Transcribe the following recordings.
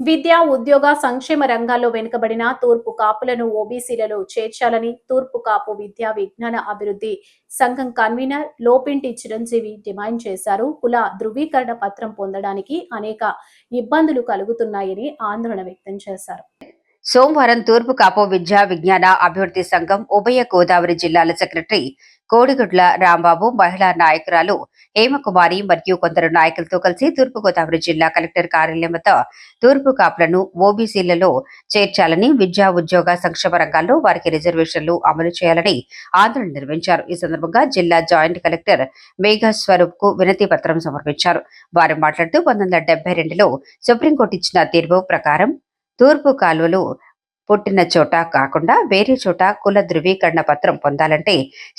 విద్య ఉద్యోగ సంక్షేమ రంగాల్లో వెనుకబడిన తూర్పు కాపులను ఓబీసీలలో చేర్చాలని తూర్పు కాపు విద్యా విజ్ఞాన అభివృద్ధి సంఘం కన్వీనర్ లోపింటి చిరంజీవి డిమాండ్ చేశారు. కుల ధృవీకరణ పత్రం పొందడానికి అనేక ఇబ్బందులు కలుగుతున్నాయని ఆందోళన వ్యక్తం చేశారు. సోమవారం తూర్పు కాపు విద్యా విజ్ఞాన అభివృద్ధి సంఘం ఉభయ గోదావరి జిల్లాల సెక్రటరీ కోడిగుడ్ల రాంబాబు మహిళా నాయకురాలు హేమకుమారి మరియు కొందరు నాయకులతో కలిసి తూర్పుగోదావరి జిల్లా కలెక్టర్ కార్యాలయం వద్ద తూర్పు కాపులను ఓబీసీలలో చేర్చాలని విద్యా ఉద్యోగ సంక్షేమ రంగాల్లో వారికి రిజర్వేషన్లు అమలు చేయాలని ఆందోళన నిర్వహించారు. ఈ సందర్భంగా జిల్లా జాయింట్ కలెక్టర్ మేఘా స్వరూప్కు వినతి పత్రం సమర్పించారు. వారు మాట్లాడుతూ పంతొమ్మిది వందల డెబ్బై రెండులో సుప్రీంకోర్టు ఇచ్చిన తీర్పు ప్రకారం తూర్పు కాలువలు పుట్టిన చోట కాకుండా వేరే చోట కుల ధృవీకరణ పత్రం పొందాలంటే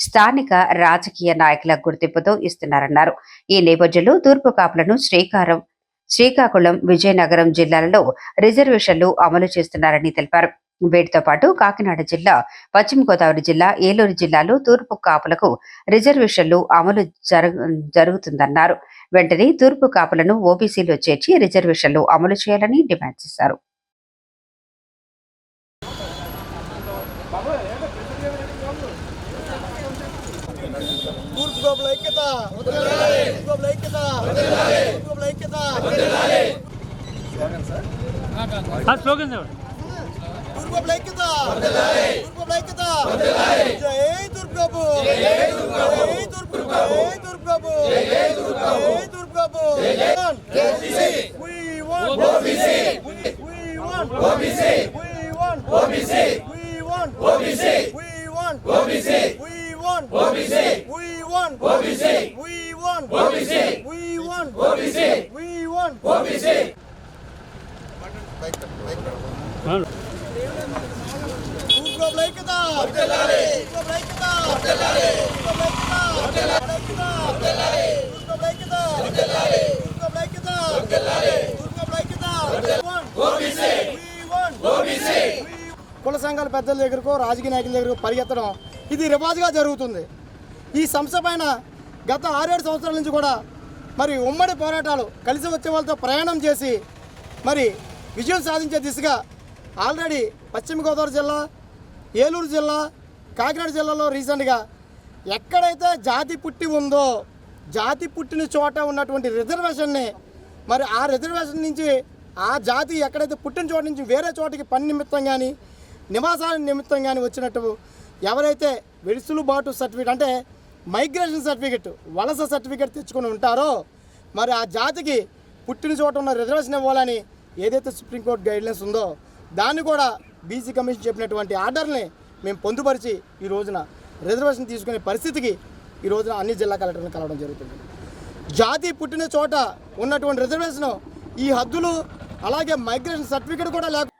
స్థానిక రాజకీయ నాయకుల గుర్తింపుతో ఇస్తున్నారన్నారు. ఈ నేపథ్యంలో తూర్పు కాపులను శ్రీకారం శ్రీకాకుళం విజయనగరం జిల్లాలలో రిజర్వేషన్లు అమలు చేస్తున్నారని తెలిపారు. వీటితో పాటు కాకినాడ జిల్లా పశ్చిమ గోదావరి జిల్లా ఏలూరు జిల్లాలో తూర్పు కాపులకు రిజర్వేషన్లు అమలు జరుగుతుందన్నారు. వెంటనే తూర్పు కాపులను ఓబీసీలో చేర్చి రిజర్వేషన్లు అమలు చేయాలని డిమాండ్ చేశారు. తూర్పుగోపుల ఐక్యత తూర్పుగోపుల ఐక్యత తూర్పుగోపుల ఐక్యత స్లోగన్ తూర్పుగోపుల ఐక్యత తూర్పుగోపుల ఐక్యత జై తూర్పుగోపు జై తూర్పుగోపు జై తూర్పుగోపు జై తూర్పుగోపు జై తూర్పుగోపు We want OBC! We want OBC! We want OBC! We want OBC. We want OBC. We want OBC. We want OBC. We want OBC. We want OBC. We want OBC. అవును. తూర్పు కుల సంఘాల పెద్దల దగ్గరకు రాజకీయ నాయకుల దగ్గరకు పరిగెత్తడం ఇది రివాజుగా జరుగుతుంది. ఈ సంస్థ పైన గత ఆరేడు సంవత్సరాల నుంచి కూడా మరి ఉమ్మడి పోరాటాలు కలిసి వచ్చే వాళ్ళతో ప్రయాణం చేసి మరి విజయం సాధించే దిశగా ఆల్రెడీ పశ్చిమ గోదావరి జిల్లా ఏలూరు జిల్లా కాకినాడ జిల్లాలో రీసెంట్గా ఎక్కడైతే జాతి పుట్టి ఉందో జాతి పుట్టిన చోట ఉన్నటువంటి రిజర్వేషన్ని మరి ఆ రిజర్వేషన్ నుంచి ఆ జాతి ఎక్కడైతే పుట్టిన చోట నుంచి వేరే చోటికి పని నిమిత్తం కానీ నివాసాల నిమిత్తం కానీ వచ్చినట్టు ఎవరైతే వెలుసులుబాటు సర్టిఫికేట్ అంటే మైగ్రేషన్ సర్టిఫికెట్ వలస సర్టిఫికేట్ తెచ్చుకొని ఉంటారో మరి ఆ జాతికి పుట్టిన చోట ఉన్న రిజర్వేషన్ ఇవ్వాలని ఏదైతే సుప్రీంకోర్టు గైడ్లైన్స్ ఉందో దాన్ని కూడా బీసీ కమిషన్ చెప్పినటువంటి ఆర్డర్ని మేము పొందుపరిచి ఈ రోజున రిజర్వేషన్ తీసుకునే పరిస్థితికి ఈ రోజున అన్ని జిల్లా కలెక్టర్ని కలవడం జరుగుతుంది. జాతి పుట్టిన చోట ఉన్నటువంటి రిజర్వేషన్ ఈ హద్దులు అలాగే మైగ్రేషన్ సర్టిఫికెట్ కూడా లేకుండా